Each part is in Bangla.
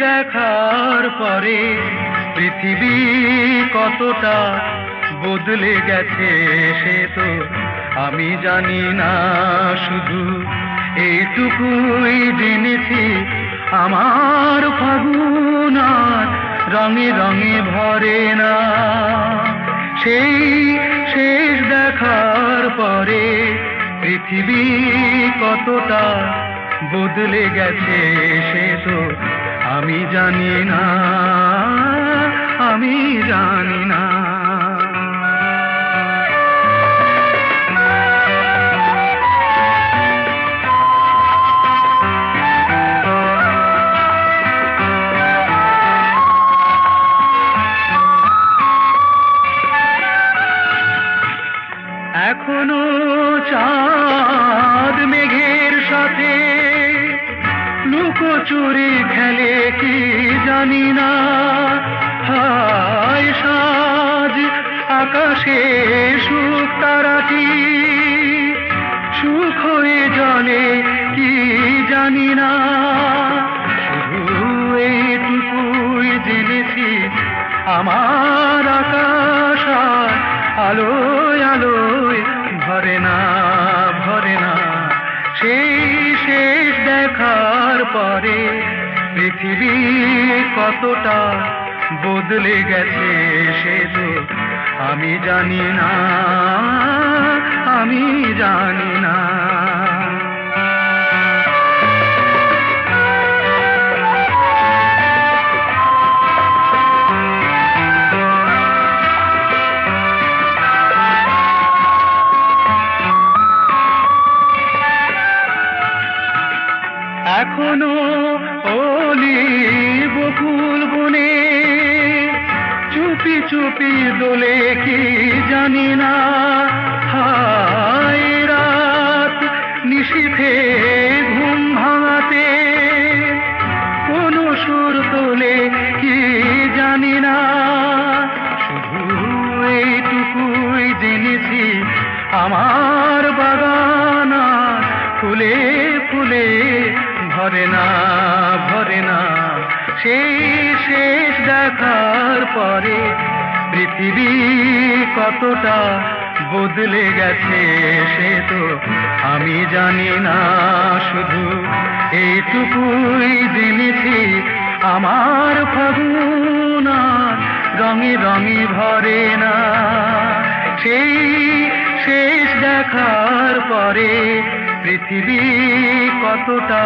দেখার পরে পৃথিবী কতটা বদলে গেছে সে তো আমি জানি না শুধু এইটুকুই জেনেছি। আমার ফাগুন আর রঙে রঙে ভরে না। সেই শেষ দেখার পরে পৃথিবী কতটা বদলে গেছে সে তো। আমি জানি না আমি জানি না। লুকোচুরি খেলে কি জানি না। হায় সাজ আকাশে সুখ তারাটি সুখ হয়ে জলে কি জানি না। আমার আকাশ আলোয় আলোয় ভরে না ভরে না। সেই শেষ দেখার পরে পৃথিবী কতটা বদলে গেছে সে তো আমি জানি না। এখনও ওলি বকুল বনে। চুপি চুপি দোলে কি জানি না। হায় রাত নিশিথে ঘুম ভাঙাতে। কোনো সুর তোলে কি জানি না। শুধু এইটুকুই জেনেছি, আমার বাগান ফুলে ফুলে ভরে না ভরে না। সেই শেষ দেখার পরে পৃথিবী কতটা বদলে গেছে সে তো আমি জানি না শুধু এইটুকুই জেনেছি। আমার ফাগুন রঙে রঙে ভরে না। সেই, শেষ দেখার পরে পৃথিবী কতটা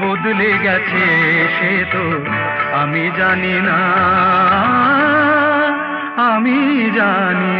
বদলে গেছে সে তো আমি জানি না আমি জানি